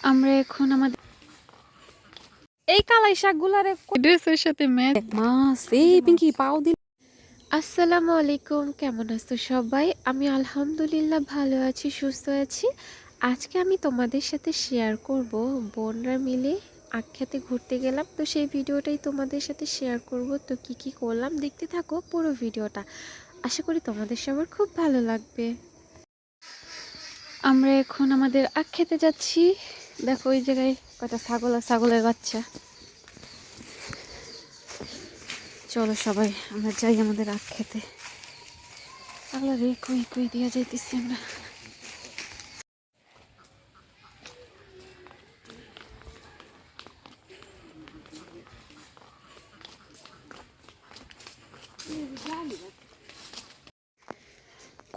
আমরা এখন আমাদের এই কালাই শাকগুলারে ড্রেসের সাথে ম্যাচ। মাছ এই পিঙ্কি পাও দিল। আসসালামু আলাইকুম কেমন আছো সবাই? আমি আলহামদুলিল্লাহ ভালো আছি সুস্থ আছি। আজকে আমি তোমাদের সাথে শেয়ার করব। বোনরা মিলে আখ্যাতে ঘুরতে গেলাম তো সেই ভিডিওটাই তোমাদের সাথে শেয়ার করব। তো কি কি করলাম দেখতে থাকো পুরো ভিডিওটা। আশা করি তোমাদের সবার খুব ভালো লাগবে। আমরা এখন আমাদের আখ্যাতে যাচ্ছি। দেখো ওই জায়গায় কটা ছাগল আর ছাগলের বাচ্চা। চলো সবাই, আমরা যাই আমাদের আখ খেতে। তাহলে রে, কই, কুই দিয়ে যাইতেছি আমরা?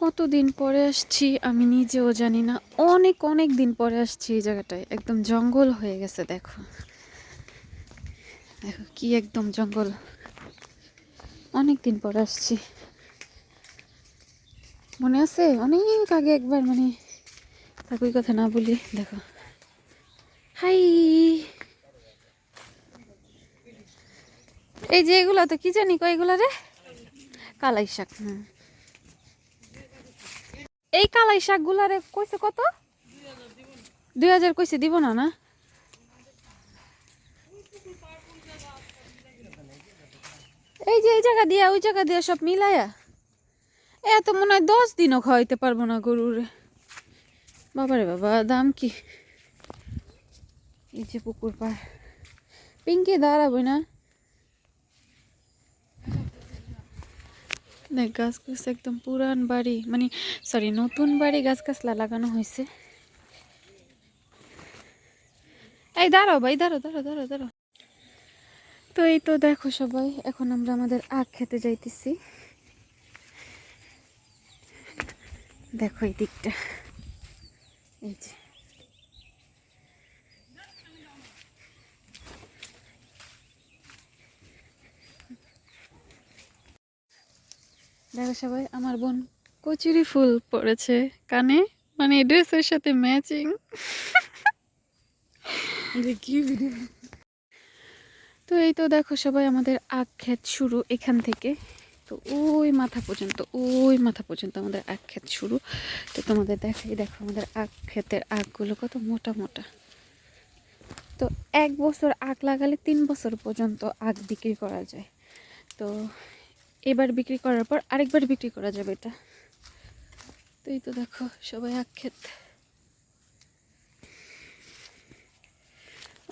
কতদিন পরে আসছি আমি নিজেও জানি না। অনেক অনেক দিন পরে আসছি এই জায়গাটায়। একদম জঙ্গল হয়ে গেছে, দেখো। দেখো কি একদম জঙ্গল। অনেক দিন পরে আসছি। মনে আছে? অনেক আগে একবার মানে থাকুই কথা না বলি, দেখো। হাই! এই যে এগুলো তো কি জানি কো এগুলো রে? কালাই শাক, হুম। এই কালাই শাকগুলারে কইছে কত? দুই হাজার কইছে, দিব না না? এই যে, এই জায়গা দিয়া, ওই জায়গা দিয়া সব মিলায়া। এত মনে হয় দশ দিনও খাওয়াইতে পারব না গরুরে। বাবারে বাবা, দাম কি? এই যে পুকুর পাড়। পিঙ্কি দাঁড়াবো না। দেখ গাছ গাছ একদম পুরান বাড়ি মানে সরি নতুন বাড়ি গাছ গাছলা লাগানো হয়েছে। এই দাঁড়ো ভাই দাঁড়ো দাঁড়ো দাঁড়ো দাঁড়ো তো এই তো দেখো সবাই, এখন আমরা আমাদের আখ খেতে যাইতেছি। দেখো এই দিকটা। এই যে। দেখো সবাই আমার বোন কচুরি ফুল পড়েছে কানে। মানে ড্রেসের সাথে ম্যাচিং কি ভিডিও তো এই তো দেখো সবাই আমাদের আখ ক্ষেত শুরু এখান থেকে। তো ওই মাথা পর্যন্ত ওই মাথা পর্যন্ত আমাদের আখ ক্ষেত শুরু। তো তোমাদের দেখাই দেখো আমাদের আখ ক্ষেতের আখগুলো কত মোটা মোটা। তো এক বছর আখ লাগালে তিন বছর পর্যন্ত আখ বিক্রি করা যায়। তো এবার বিক্রি করার পর আরেকবার বিক্রি করা যাবে এটা। তো এই তো দেখো, সবাই আখ ক্ষেত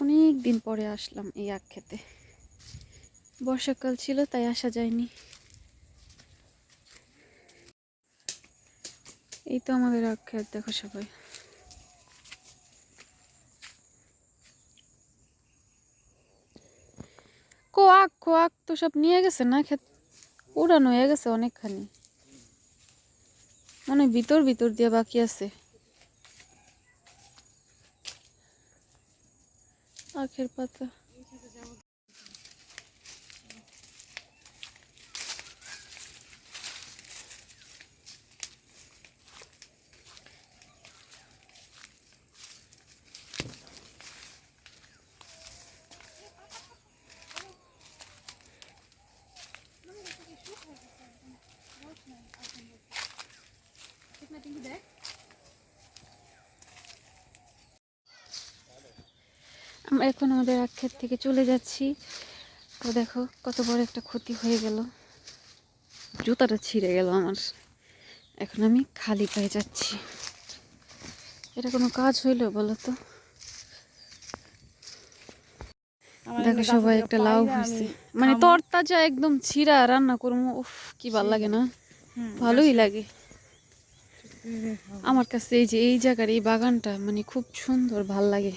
অনেক দিন পরে আসলাম এই আখ বর্ষাকাল ছিল, তাই আসা যায়নি। এই তো আমাদের আখ দেখো সবাই। কোয়াক কোয়াক তো সব নিয়ে গেছে না ক্ষেত? উড়ানো হয়ে গেছে অনেকখানি। মানে ভিতর ভিতর দিয়ে বাকি আছে। আখের পাতা। আমরা এখন আমাদের আক্ষেত থেকে চলে যাচ্ছি। তো দেখো কত বড় একটা ক্ষতি হয়ে গেল। জুতাটা ছিঁড়ে গেল আমার। এখন আমি খালি পায়ে যাচ্ছি। এটা কোনো কাজ হইল বলো তো? দেখো সবাই একটা লাউ হয়েছে মানে তরতাজা একদম ছিঁড়া রান্না করব। উফ কি ভালো লাগে না। ভালোই লাগে। আমার কাছে এই যে এই জায়গার এই বাগানটা মানে খুব সুন্দর ভালো লাগে।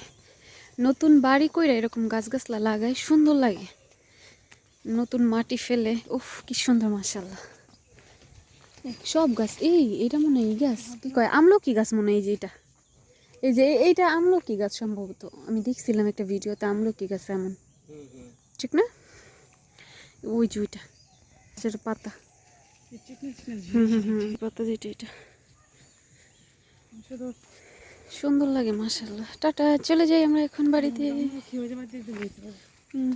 নতুন বাড়ি কইরা এরকম গাছ গাছলা লাগায় সুন্দর লাগে। নতুন মাটি ফেলে উফ কি সুন্দর মাসাল্লাহ সব গাছ এই এটা মনে হয় এই গাছ। কি কয় আমলকি গাছ মনে হয় এই যে এটা। এই যে এইটা আমলকি গাছ সম্ভবত। আমি দেখছিলাম একটা ভিডিওতে আমলকি গাছ এমন। ঠিক না? ওই যে ওইটা। সেটা পাতা। হুম হুম হুম পাতা যেটা এটা। সুন্দর লাগে মাসাল্লাহ টাটা চলে যাই আমরা এখন বাড়িতে।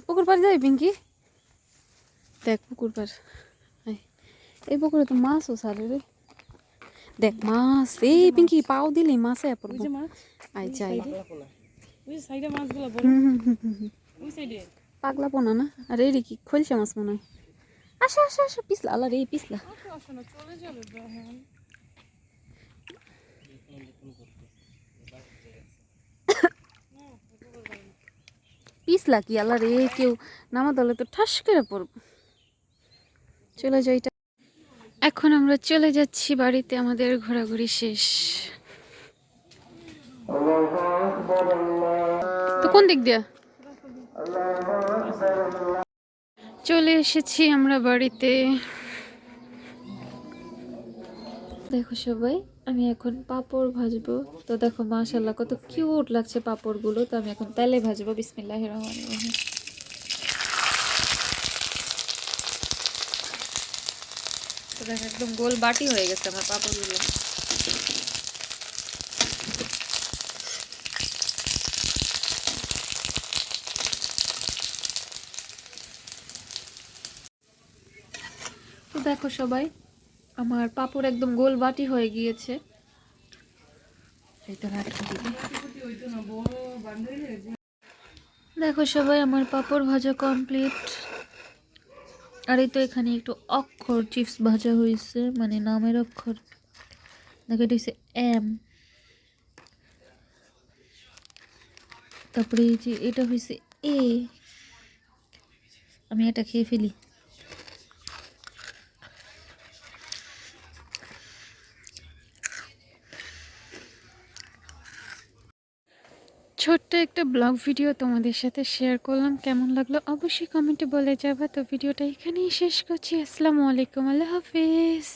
পুকুর পাড়ে যাই পিঙ্কি? দেখ পুকুর পাড়। এই পুকুরে তো মাছও ছাড়ে রে। দেখ মাছ। এই পিঙ্কি পাও দিলি মাছে পড়ব আই যাই। পাগলা পোনা না? আর এই কি খোলছে মাছ মনে হয়? আসো আসো আসো পিছলা আল্লাহ রে পিছলা। পিছলা কি আল্লাহ রে, কেউ নামা দলে তো ঠাস করে পড়ব। চলে যাই এখন আমরা চলে যাচ্ছি, বাড়িতে আমাদের ঘোরাঘুরি শেষ। তো কোন দিক দিয়া? চলে এসেছি আমরা বাড়িতে। দেখো সবাই। আমি এখন পাপড় ভাজবো। তো দেখো মাশাল্লাহ কত কিউট লাগছে পাপড়গুলো। তো আমি এখন তেলে ভাজবো বিসমিল্লাহ রহমান রহিম। তো দেখো, একদম গোল বাটি হয়ে গেছে আমার পাপড়গুলো। তো দেখো সবাই আমার পাপড় একদম গোল বাটি হয়ে গিয়েছে। দেখো সবাই, আমার পাপড় ভাজা কমপ্লিট আর এই তো এখানে একটু অক্ষর চিপস ভাজা হয়েছে মানে নামের অক্ষর। দেখো, এটা হচ্ছে এম তারপরে এই যে এটা হয়েছে এ আমি এটা খেয়ে ফেলি। ছোট্ট একটা ব্লগ ভিডিও তোমাদের সাথে শেয়ার করলাম। কেমন লাগল অবশ্যই কমেন্টে বলে যাবা। তো ভিডিওটা এখানেই শেষ করছি। আসসালামু আলাইকুম। আল্লাহ হাফিজ।